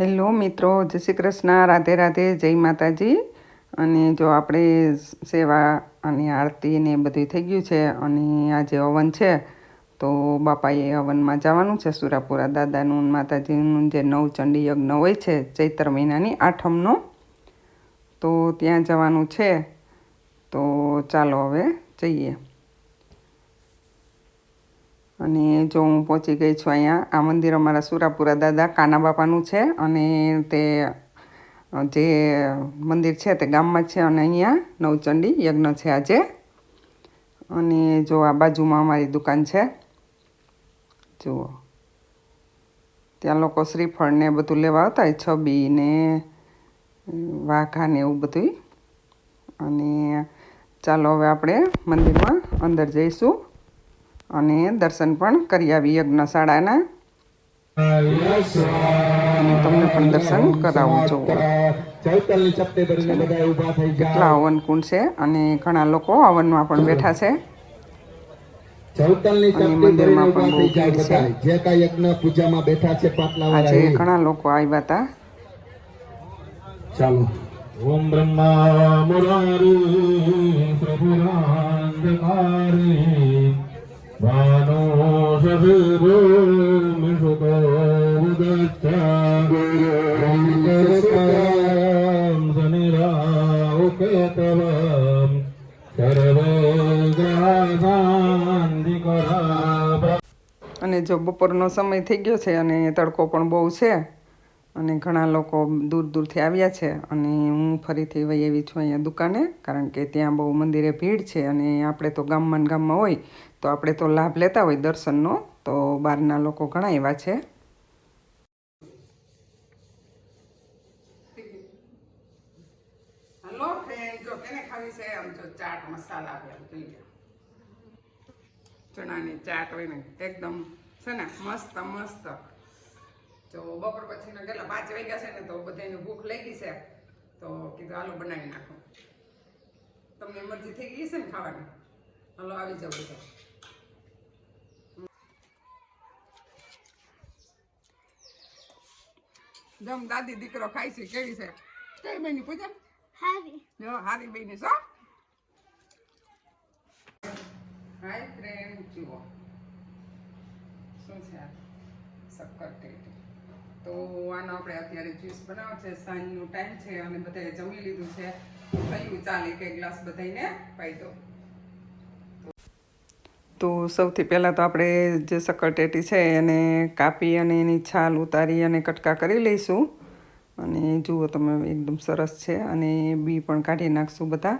Hello મિત્રો, જય શ્રી કૃષ્ણ, રાધે રાધે, જય માતાજી. અને જો આપણે સેવા અને આરતી ને બધું થઈ ગયું છે અને આજે હવન છે, તો બાપાએ હવનમાં જવાનું છે સુરાપુરા દાદાનું માતાજીનું જે નવચંડી યજ્ઞ હોય છે, ચૈત્ર મહિનાની આઠમનો. તો ત્યાં જવાનું છે. તો ચાલો હવે જઈએ. અને જો હું પહોંચી ગઈ છું અહીંયા, આ મંદિર અમારા સુરાપુરા દાદા કાના બાપાનું છે અને તે જે મંદિર છે તે ગામમાં છે અને અહીંયા નવચંડી યજ્ઞ છે આજે. અને જો આ બાજુમાં અમારી દુકાન છે, જુઓ. ત્યાં લોકો શ્રીફળ ને બધું લેવા આવતા હોય, છબી ને વાઘા ને એવું બધું અને ચાલો હવે આપણે મંદિરમાં અંદર જઈશું. અને દર્શન પણ કરી આવી યજ્ઞશાળાના. અને તમને પણ દર્શન કરાવું છું. કેટલા હવન કુંડ છે અને ઘણા લોકો હવનમાં પણ બેઠા છે. મંદિરમાં પણ બહુ ભીડ છે. જે કાંઈ યજ્ઞ પૂજામાં બેઠા છે આજે ઘણા લોકો આવ્યા હતા. ચાલો. ઓમ બ્રહ્મા મુરારી પ્રભુરાંધકારી અને જો બપોરનો સમય થઈ ગયો છે અને તડકો પણ બહુ છે અને ઘણા લોકો દૂર દૂરથી આવ્યા છે અને હું ફરીથી વહી આવી છું અહીંયા દુકાને કારણ કે ત્યાં બહુ મંદિરે ભીડ છે અને આપણે તો ગામમાં ગામમાં હોય તો આપણે તો લાભ લેતા હોય દર્શનનો, તો બહારના લોકો ઘણા એવા છે. હલો ફ્રેન્ડ જો કેને ખાવી છે આમ જો ચાટ મસાલા આમ જોઈ ચણાની ચાટ હોય ને, એકદમ છે ને, મસ્ત મસ્ત. જો બપોર પછીના કેટલા પાંચ વાગ્યા છે ને, તો બધાને ભૂખ લાગી છે. તો કીધું હાલો બનાવી નાખો. તમને મરજી થઈ ગઈ છે ને ખાવાની? હાલો, આવી જાવ બધા. જમ દાદી દીકરો ખાય છે કેવી છે? કઈ બેની પૂજન હારી. જો હારી બેની છો હાય ફ્રેન્ડ જુઓ. શું છે આ? શક્કર ટેટી. તો આનો આપણે અત્યારે જ્યુસ બનાવો છે. સાંજનો ટાઈમ છે અને બધાએ જમી લીધું છે. થયું ચાલે એક ગ્લાસ બધાને પાઈ દો તો સૌથી પહેલાં તો આપણે જે સક્કરટેટી છે એને કાપી અને એની છાલ ઉતારી અને કટકા કરી લઈશું. અને જુઓ તમે એકદમ સરસ છે અને બી પણ કાઢી નાખશું બધા.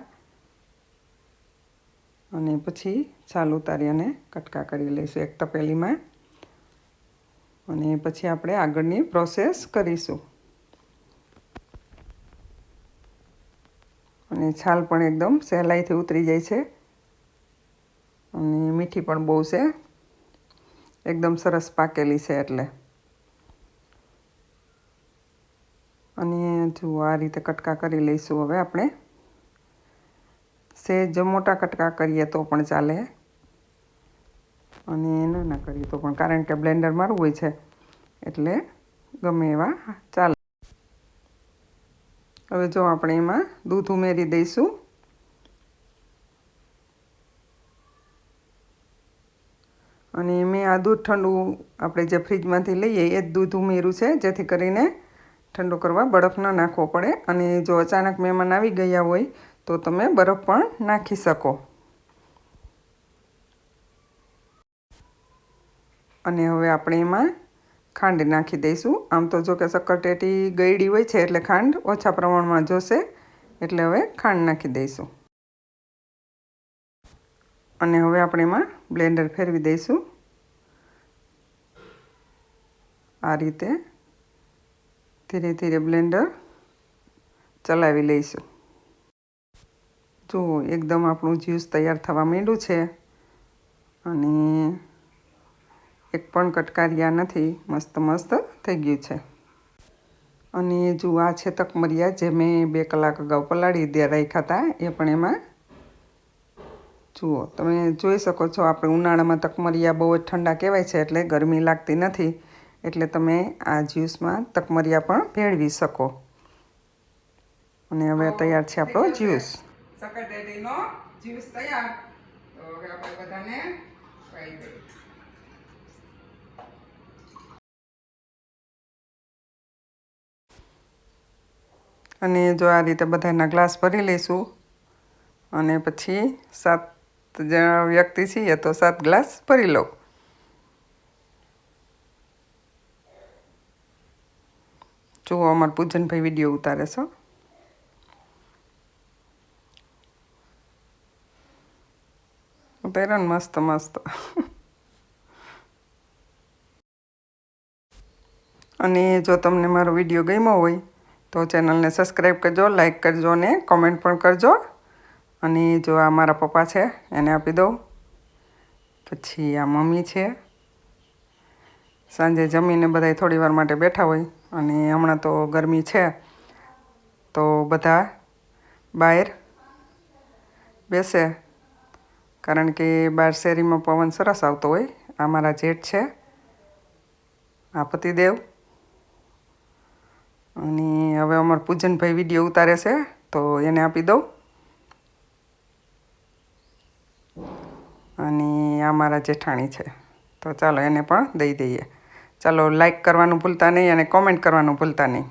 અને પછી છાલ ઉતારી અને કટકા કરી લઈશું એક તપેલીમાં. અને પછી આપણે આગળની પ્રોસેસ કરીશું. અને છાલ પણ એકદમ સહેલાઈથી ઉતરી જાય છે. અને મીઠી પણ બહુ છે. એકદમ સરસ પાકેલી છે એટલે. અને જો આ રીતે કટકા કરી લઈશું હવે આપણે. સહેજ મોટા કટકા કરીએ તો પણ ચાલે. અને નાના કરીએ તો પણ, કારણ કે બ્લેન્ડર મારું હોય છે. એટલે ગમે એવા ચાલે. હવે જો આપણે એમાં દૂધ ઉમેરી દઈશું. અને મેં આ દૂધ ઠંડુ આપણે જે ફ્રીજમાંથી લઈએ, એ જ દૂધ ઉમેર્યું છે, જેથી કરીને ઠંડુ કરવા બરફ ન નાખવો પડે. અને જો અચાનક મહેમાન આવી ગયા હોય, તો તમે બરફ પણ નાખી શકો. અને હવે આપણે એમાં ખાંડ નાખી દઈશું. આમ તો જો કે શક્કરટેટી ગળી હોય છે, એટલે ખાંડ ઓછા પ્રમાણમાં જોશે, એટલે હવે ખાંડ નાખી દઈશું. અને હવે આપણે એમાં બ્લેન્ડર ફેરવી દઈશું. આ રીતે ધીરે ધીરે બ્લેન્ડર ચલાવી લઈશું. જો એકદમ આપણું જ્યુસ તૈયાર થવા માંડ્યું છે અને એક પણ કટકારિયા નથી, મસ્ત મસ્ત થઈ ગયું છે. અને જો આ છે તકમરિયા જે મેં બે કલાક અગાઉ પલાળી દે રાખ્યા હતા, એ પણ એમાં જુઓ તમે જોઈ શકો છો આપણે ઉનાળામાં તકમરિયા બહુ જ ઠંડા કહેવાય છે એટલે ગરમી લાગતી નથી એટલે તમે આ જ્યુસમાં તકમરિયા પણ ભેળવી શકો. અને હવે તૈયાર છે આપણો જ્યુસ. સકરટેટીનો જ્યુસ તૈયાર. તો હવે આપણે બધાને પાઈ દઈએ. અને જો આ રીતે બધાના ગ્લાસ ભરી લઈશું અને પછી સાત જણા વ્યક્તિ છીએ તો સાત ગ્લાસ ભરી લો જુઓ અમાર પૂજનભાઈ વીડિયો ઉતારે છો. ઉતારે મસ્ત મસ્ત. અને જો તમને મારો વીડિયો ગમ્યો હોય તો ચેનલને સબસ્ક્રાઈબ કરજો, લાઈક કરજો અને કોમેન્ટ પણ કરજો. અને જો આ મારા પપ્પા છે, એને આપી દઉં. પછી આ મમ્મી છે. સાંજે જમીને બધા થોડી વાર માટે બેઠા હોય અને હમણાં તો ગરમી છે, તો બધા બહાર બેસે. કારણ કે બહાર શેરીમાં પવન સરસ આવતો હોય. આ મારા જેઠ છે, આ પતિદેવ. અને હવે અમાર પૂજનભાઈ વીડિયો ઉતારે છે, તો એને આપી દઉં. અને આ મારા જેઠાણી છે. તો ચાલો એને પણ દઈ દઈએ. ચાલો લાઈક કરવાનું ભૂલતા નહીં અને કોમેન્ટ કરવાનું ભૂલતા નહીં.